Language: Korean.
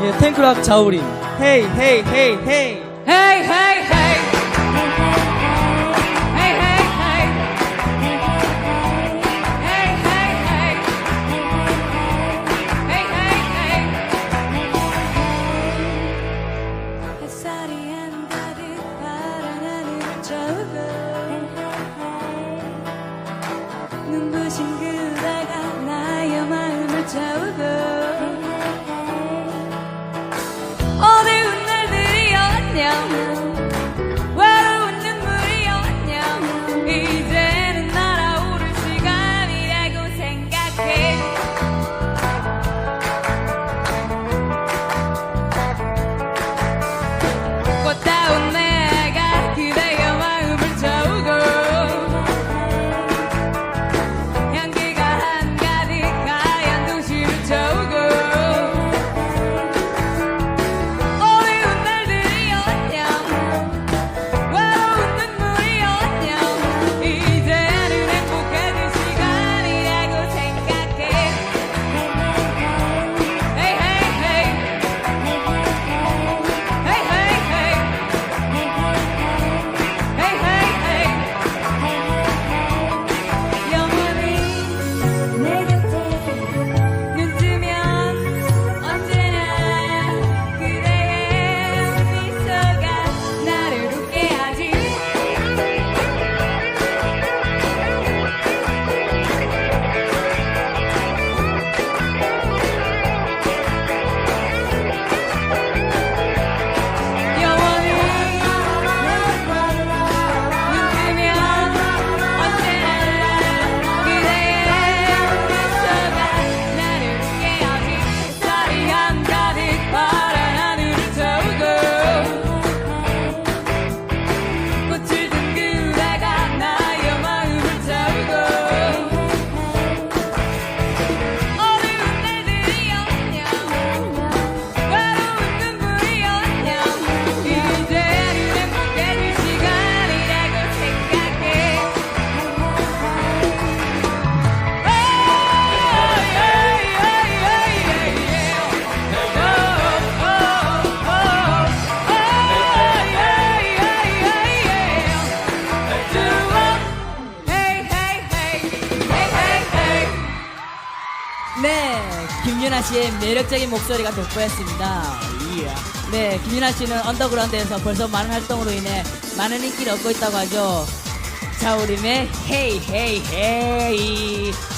예, 탱크락 자우림. 헤이 헤이 헤이 헤이. 헤이 헤이 헤이. 눈부신 그 네, 김윤아 씨의 매력적인 목소리가 돋보였습니다. 네, 김윤아 씨는 언더그라운드에서 벌써 많은 활동으로 인해 많은 인기를 얻고 있다고 하죠. 자우림의 헤이 헤이 헤이